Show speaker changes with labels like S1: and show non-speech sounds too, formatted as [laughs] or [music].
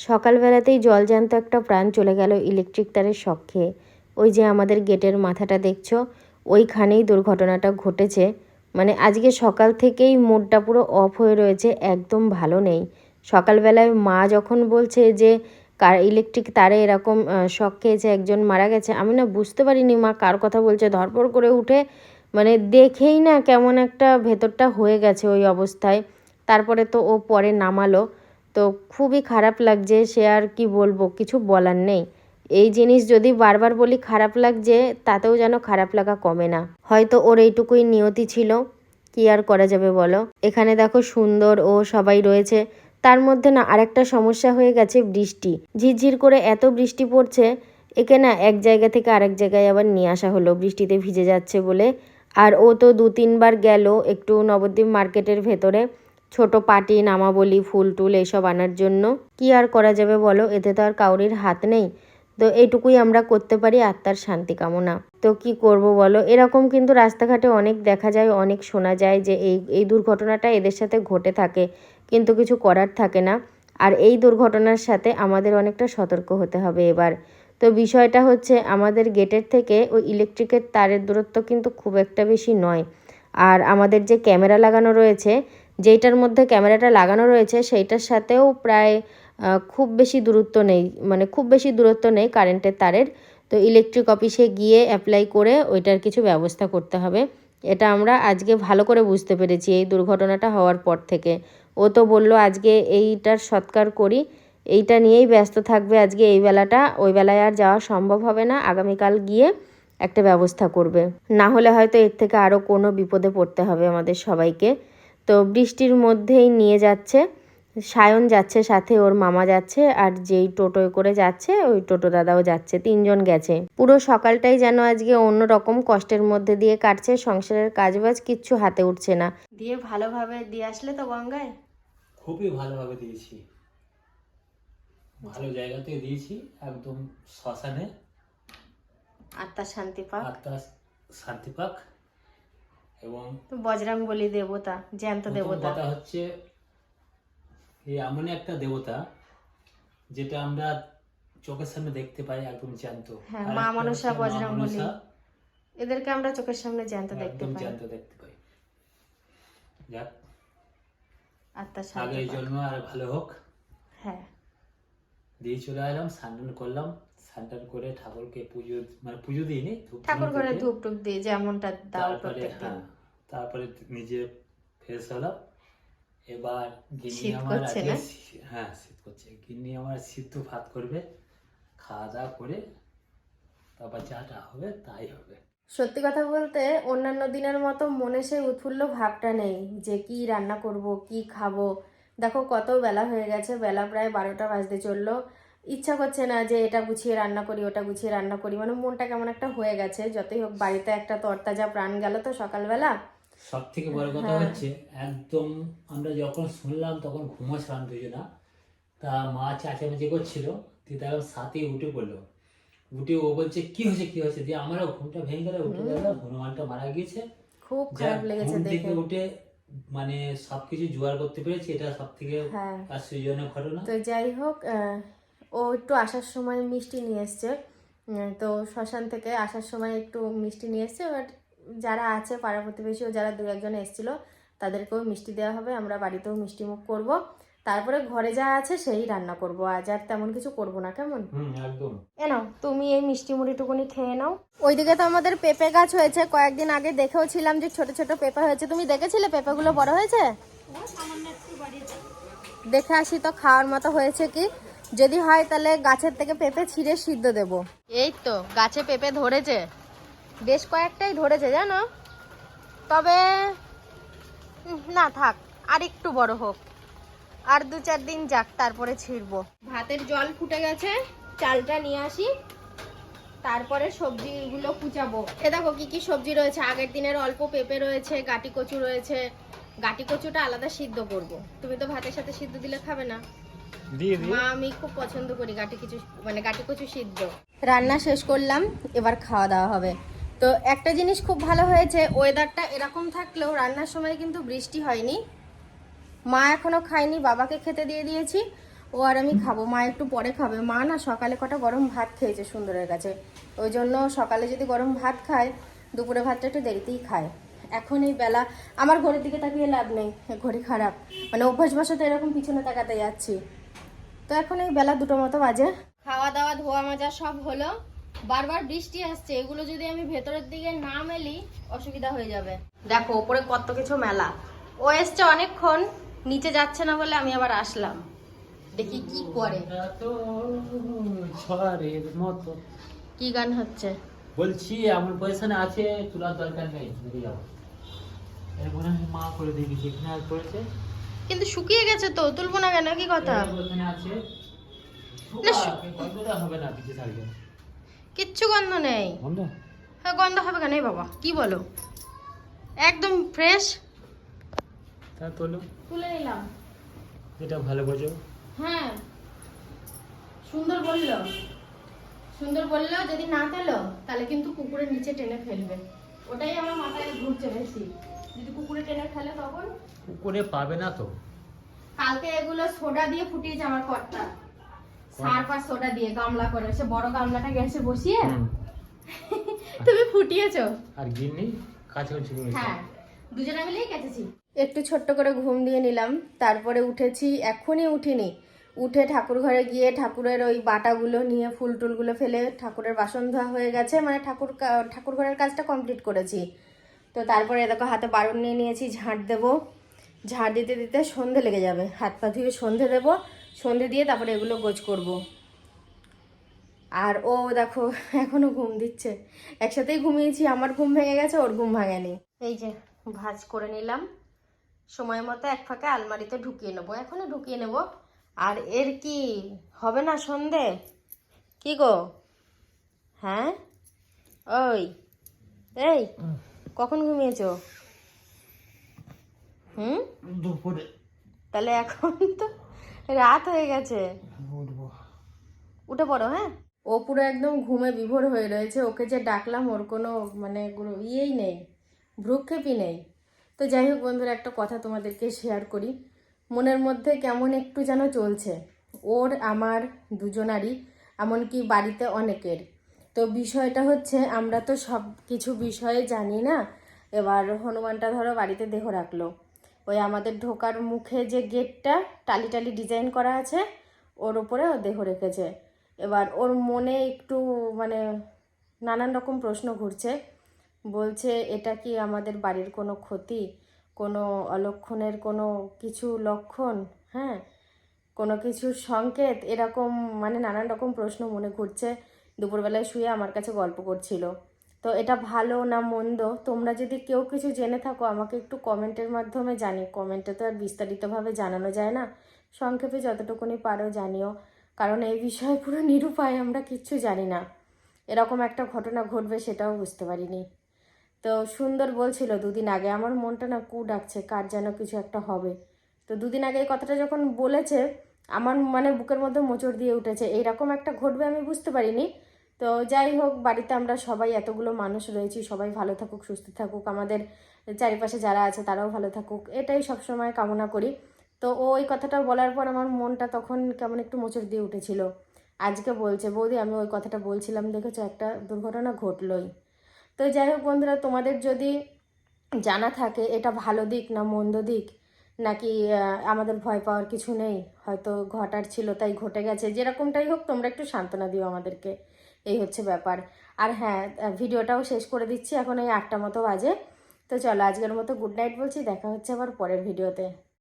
S1: সকালবেলাতেই জল জলজ্যান্ত একটা প্রাণ চলে গেল ইলেকট্রিক তারের শখ। খেয়ে ওই যে আমাদের গেটের মাথাটা দেখছ, ওইখানেই দুর্ঘটনাটা ঘটেছে। মানে আজকে সকাল থেকেই মুডটা পুরো অফ হয়ে রয়েছে, একদম ভালো নেই। সকালবেলায় মা যখন বলছে যে, কার ইলেকট্রিক তারে এরকম শখ খেয়েছে, একজন মারা গেছে, আমি না বুঝতে পারিনি মা কার কথা বলছে। ধরপড় করে উঠে মানে দেখেই না কেমন একটা ভেতরটা হয়ে গেছে ওই অবস্থায়। তারপরে তো ও পরে নামালো। তো খুবই খারাপ লাগছে সে আর কি বলব, কিছু বলার নেই। এই জিনিস যদি বারবার বলি খারাপ লাগছে, তাতেও যেন খারাপ লাগা কমে না। হয়তো ওর এইটুকুই নিয়তি ছিল। কি আর করা যাবে বলো? এখানে দেখো সুন্দর ও সবাই রয়েছে। তার মধ্যে না আরেকটা সমস্যা হয়ে গেছে বৃষ্টি। ঝিরঝির করে এত বৃষ্টি পড়ছে, একে না এক জায়গা থেকে আরেক জায়গায় আবার নিয়ে আসা হলো, বৃষ্টিতে ভিজে যাচ্ছে বলে। আর ও তো দু তিনবার গেল একটু নবদ্বীপ মার্কেটের ভেতরে। ছোট পাটি, নামাবলি ফুল টুল এইসব আনার জন্য। কি আর করা যাবে বলো? এতে তো আর কাউরির হাত নেই। তো এইটুকুই আমরা করতে পারি আত্মার শান্তি কামনা। তো কি করব বলো? এরকম কিন্তু রাস্তাঘাটে অনেক দেখা যায়, অনেক শোনা যায় যে এই এই দুর্ঘটনাটা এদের সাথে ঘটে থাকে, কিন্তু কিছু করার থাকে না। আর এই দুর্ঘটনার সাথে আমাদের অনেকটা সতর্ক হতে হবে এবার। তো বিষয়টা হচ্ছে, আমাদের গেটের থেকে ওই ইলেকট্রিকের তারের দূরত্ব কিন্তু খুব একটা বেশি নয়। আর আমাদের যে ক্যামেরা লাগানো রয়েছে যেইটার মধ্যে ক্যামেরাটা লাগানো রয়েছে, সেইটার সাথেও প্রায় খুব বেশি দূরত্ব নেই মানে খুব বেশি দূরত্ব নেই কারেন্টের তারের। তো ইলেকট্রিক অফিসে গিয়ে অ্যাপ্লাই করে ওইটার কিছু ব্যবস্থা করতে হবে। এটা আমরা আজকে ভালো করে বুঝতে পেরেছি এই দুর্ঘটনাটা হওয়ার পর থেকে। ও তো বলল, আজকে এইটার সৎকার করি। এইটা নিয়েই ব্যস্ত থাকবে আজকে এই বেলাটা। ওই বেলায় আর যাওয়া সম্ভব হবে না। আগামীকাল গিয়ে একটা ব্যবস্থা করবে। না হলে হয়তো এর থেকে আরও কোনো বিপদে পড়তে হবে আমাদের সবাইকে। তো বৃষ্টির মধ্যেই নিয়ে যাচ্ছে। সায়ন যাচ্ছে সাথে ওর মামা যাচ্ছে আর যেই টোটোয় করে যাচ্ছে ওই টোটো দাদাও যাচ্ছে তিনজন গেছে। পুরো সকালটাই যেন আজকে অন্য রকম কষ্টের মধ্যে দিয়ে কাটছে সংসারের কাজবাজ কিচ্ছু হাতে উঠছে না। দিয়ে ভালোভাবে দিয়ে আসলে তো গঙ্গায়?
S2: খুবই ভালোভাবে দিয়েছি। ভালো জায়গাতে দিয়েছি একদম শ্মশানে।
S1: আত্মার শান্তি পাক?
S2: আত্মা শান্তি পাক। এবং
S1: তো বলি দেবতা জ্যান্ত দেবতা।
S2: কথা হচ্ছে এই এমন একটা দেবতা যেটা আমরা চোখের সামনে দেখতে পাই একদম জ্যান্ত।
S1: হ্যাঁ, মা মনসা, বজরং বলি। এদেরকে আমরা চোখের সামনে জ্যান্ত দেখতে পাই।
S2: জ্যান্ত দেখতে পাই। যাক
S1: আত্মার
S2: আগে জন্ম আর ভালো হোক।
S1: হ্যাঁ।
S2: দিয়ে চলে এলাম স্নান করলাম। স্নান করে ঠাকুরকে পুজো মানে পুজো দিইনি ধূপ
S1: ঠাকুর ঘরে। ধূপ টুপ দিয়ে যেমনটা দাও
S2: তারপরে হ্যাঁ তারপরে নিজে ফ্রেশ হলাম। এবার গিন্নি আমার
S1: না?
S2: হ্যাঁ শীত করছে। গিন্নি আমার সিদ্ধ ভাত করবে খাওয়া দাওয়া করে তারপর যাটা হবে তাই হবে।
S1: সত্যি কথা বলতে অন্যান্য দিনের মতো মনে সেই উৎফুল্ল ভাবটা নেই যে কি রান্না করব কি খাব। দেখো কত বেলা হয়ে গেছে বেলা প্রায় বারোটা বাজতে চলল। ইচ্ছা করছে না যে এটা গুছিয়ে রান্না করি ওটা গুছিয়ে রান্না করি। মানে মনটা কেমন একটা হয়ে গেছে। যতই হোক বাড়িতে একটা তরতাজা প্রাণ গেল তো সকালবেলা।
S2: সব থেকে বড় কথা
S1: হ্যাঁ।
S2: হচ্ছে একদম আমরা যখন শুনলাম তখন ঘুমাচ্ছিলাম দুজনা। তা মা চেঁচামেচি করছিল দেখলাম সাথে উঠে পড়ল। উঠে ও বলছে কি হয়েছে কি হয়েছে? দিয়ে আমারও ঘুমটা ভেঙে গেল উঠে গেলাম হনুমানটা মারা গিয়েছে।
S1: খুব খারাপ লেগেছে দেখে।
S2: উঠে মানে সবকিছু জোগাড় করতে পেরেছি এটা সব থেকে
S1: হ্যাঁ।
S2: আশ্চর্যজনক ঘটনা।
S1: তো যাই হোক ও একটু আসার সময় মিষ্টি নিয়ে এসছে। তো শ্মশান থেকে আসার সময় একটু মিষ্টি নিয়ে এসছে। বাট যারা আছে পাড়া প্রতিবেশী ও যারা দু একজন এসেছিল তাদেরকেও মিষ্টি দেওয়া হবে। আমরা বাড়িতেও মিষ্টি মুখ করব। তারপরে ঘরে যা আছে সেই রান্না করব। আজ আর তেমন কিছু করব না কেমন?
S2: হুম একদম।
S1: এ নাও তুমি এই মিষ্টি মুড়িটুকুনি খেয়ে নাও। ওইদিকে তো আমাদের পেঁপে গাছ হয়েছে। কয়েকদিন আগে দেখেও ছিলাম যে ছোট ছোট পেঁপে হয়েছে। তুমি দেখেছিলে পেঁপেগুলো বড় হয়েছে? দেখে আসি তো খাওয়ার মতো হয়েছে কি? যদি হয় তাহলে গাছের থেকে পেঁপে ছিঁড়ে সিদ্ধ দেব। এই তো গাছে পেঁপে ধরেছে। বেশ কয়েকটাই ধরেছে জানো? তবে না থাক আর একটু বড় হোক। আর দু চার দিন যাক তারপরে ছিড়বো। ভাতের জল ফুটে গেছে চালটা নিয়ে আসি। তারপরে সবজিগুলো কুচাবো। এ দেখো কি কি সবজি রয়েছে। আগের দিনের অল্প পেঁপে রয়েছে গাটি কচু রয়েছে। গাটি কচুটা আলাদা সিদ্ধ করব। তুমি তো ভাতের সাথে সিদ্ধ দিলে খাবে না। মা, আমি খুব পছন্দ করি গাটি কিছু মানে গাটি কচু সিদ্ধ। রান্না শেষ করলাম, এবার খাওয়া দাওয়া হবে। তো একটা জিনিস খুব ভালো হয়েছে, ওয়েদারটা এরকম থাকলেও রান্নার সময় কিন্তু বৃষ্টি হয়নি। মা এখনও খায়নি, বাবাকে খেতে দিয়ে দিয়েছি। ও আর আমি খাব, মা একটু পরে খাবে। মা না সকালে কটা গরম ভাত খেয়েছে সুন্দরের কাছে। ওই জন্য সকালে যদি গরম ভাত খায়, দুপুরে ভাতটা একটু দেরিতেই খায়। এখন এই বেলা আমার ঘরের দিকে তাকিয়ে লাভ নেই, ঘড়ি খারাপ। মানে অভ্যাসবশত এরকম পিছনে তাকাতে যাচ্ছি। তো এখন এই বেলা দুটো মতো বাজে। খাওয়া দাওয়া ধোয়া মাজা সব হলো। বারবার বৃষ্টি আসছে এগুলো যদি আমি ভেতরের দিকে না মেলি অসুবিধা হয়ে যাবে। দেখো ওপরে কত কিছু মেলা। ও এসছে অনেকক্ষণ নিচে যাচ্ছে না বলে আমি আবার আসলাম। দেখি কি করে। কি গান হচ্ছে?
S2: বলছি আমার পয়সানে আছে তোলার দরকার নেই মা করে আর করেছে
S1: কিন্তু শুকিয়ে গেছে তো তুলবো না কেন? কি কথা? কিচ্ছু গন্ধ নেই।
S2: গন্ধ?
S1: হ্যাঁ গন্ধ হবে কেন? বাবা কি বলো? একদম ফ্রেশ
S2: তা তোলো।
S1: তুলে নিলাম।
S2: এটা ভালো বোঝো।
S1: হ্যাঁ। সুন্দর বলল। সুন্দর বলল যদি না তেলো তাহলে কিন্তু কুকুরের নিচে টেনে ফেলবে। ওটাই আমার মাথায় ঘুরছে বেশি। যদি কুকুরে টেনে ফেলে তখন?
S2: করে পাবে না তো।
S1: কালকে এগুলো সোডা দিয়ে ফুটিয়েছে আমার কর্তা। সার পার সোডা দিয়ে গামলা করে সে বড় গামলাটা গ্যাসে বসিয়ে। [laughs] তুমি ফুটিয়েছো?
S2: আর গিন্নি কাছাকাছি করেছে
S1: হ্যাঁ দুজনে মিলেই কেটেছি। একটু ছোট্ট করে ঘুম দিয়ে নিলাম তারপরে উঠেছি এখনই উঠিনি। উঠে ঠাকুর ঘরে গিয়ে ঠাকুরের ওই বাটাগুলো নিয়ে ফুল টুলগুলো ফেলে ঠাকুরের বাসন ধোয়া হয়ে গেছে মানে ঠাকুর কা- ঠাকুর ঘরের কাজটা কমপ্লিট করেছি। তো তারপরে দেখো হাতে বারণ নিয়ে নিয়েছি, ঝাঁট দেবো। ঝাঁট দিতে দিতে সন্ধে লেগে যাবে। হাত পা ধুয়ে সন্ধে দেবো। সন্ধে দিয়ে তারপরে এগুলো গোছ করব। আর ও দেখো, এখনও ঘুম দিচ্ছে। একসাথেই ঘুমিয়েছি, আমার ঘুম ভেঙে গেছে, ওর ঘুম ভাঙেনি। এই যে, ভাজ করে নিলাম। সময় মতো এক ফাঁকে আলমারিতে ঢুকিয়ে নেব। এখনই ঢুকিয়ে নেব। আর এর কি, হবে না সন্ধে? কি গো? হ্যাঁ? ওই, এই। কখন ঘুমিয়েছো? হুম?
S2: দুপুরে।
S1: তাহলে এখন তো রাত হয়ে গেছে।
S2: উঠবো
S1: উঠে পড়ো হ্যাঁ? ও পুরো একদম ঘুমে বিভোর হয়ে রয়েছে। ওকে যে ডাকলাম ওর কোনো মানে ইয়েই নেই ভ্রুক্ষেপই নেই। তো যাই হোক বন্ধুরা একটা কথা তোমাদেরকে শেয়ার করি। মনের মধ্যে কেমন একটু যেন চলছে। ওর আমার দুজনারই এমনকি বাড়িতে অনেকের। তো বিষয়টা হচ্ছে, আমরা তো সব কিছু বিষয়ে জানি না। এবার হনুমানটা ধরো বাড়িতে দেহ রাখল। ওই আমাদের ঢোকার মুখে যে গেটটা, টালি টালি ডিজাইন করা আছে, ওর উপরে ও দেহ রেখেছে। এবার ওর মনে একটু মানে নানান রকম প্রশ্ন ঘুরছে। বলছে, এটা কি আমাদের বাড়ির কোনো ক্ষতি? কোনো অলক্ষণের কোনো কিছু লক্ষণ? হ্যাঁ কোনো কিছুর সংকেত? এরকম মানে নানান রকম প্রশ্ন মনে ঘুরছে। দুপুরবেলায় শুয়ে আমার কাছে গল্প করছিল। তো এটা ভালো না মন্দ? তোমরা যদি কেউ কিছু জেনে থাকো, আমাকে একটু কমেন্টের মাধ্যমে জানি কমেন্টে তো আর বিস্তারিতভাবে জানানো যায় না। সংক্ষেপে যতটুকুনি পারো জানিও। কারণ এই বিষয়ে পুরো নিরুপায় আমরা কিচ্ছু জানি না। এরকম একটা ঘটনা ঘটবে সেটাও বুঝতে পারিনি। তো সুন্দর বলছিল, দুদিন আগে আমার মনটা না কু ডাকছে, কার যেন কিছু একটা হবে। তো দুদিন আগে এই কথাটা যখন বলেছে, আমার মানে বুকের মধ্যে মোচড় দিয়ে উঠেছে। এইরকম একটা ঘটবে আমি বুঝতে পারিনি। তো যাই হোক, বাড়িতে আমরা সবাই এতগুলো মানুষ রয়েছি, সবাই ভালো থাকুক, সুস্থ থাকুক। আমাদের চারিপাশে যারা আছে তারাও ভালো থাকুক। এটাই সবসময় কামনা করি। তো ওই কথাটা বলার পর আমার মনটা তখন কেমন একটু মোচড় দিয়ে উঠেছিল। আজকে বলছে, বৌদি, আমি ওই কথাটা বলছিলাম, দেখেছ? একটা দুর্ঘটনা ঘটলোই। তো যাই হোক বন্ধুরা, তোমাদের যদি জানা থাকে এটা ভালো দিক না মন্দ দিক, নাকি আমাদের ভয় পাওয়ার কিছু নেই? হয়তো ঘটার ছিল, তাই ঘটে গেছে। যেরকমটাই হোক, তোমরা একটু সান্ত্বনা দিও আমাদেরকে। এই হচ্ছে ব্যাপার। আর হ্যাঁ ভিডিওটাও শেষ করে দিচ্ছি, এখন এই আটটা মতো বাজে। তো চলো আজকের মতো গুড নাইট বলছি, দেখা হচ্ছে আবার পরের ভিডিওতে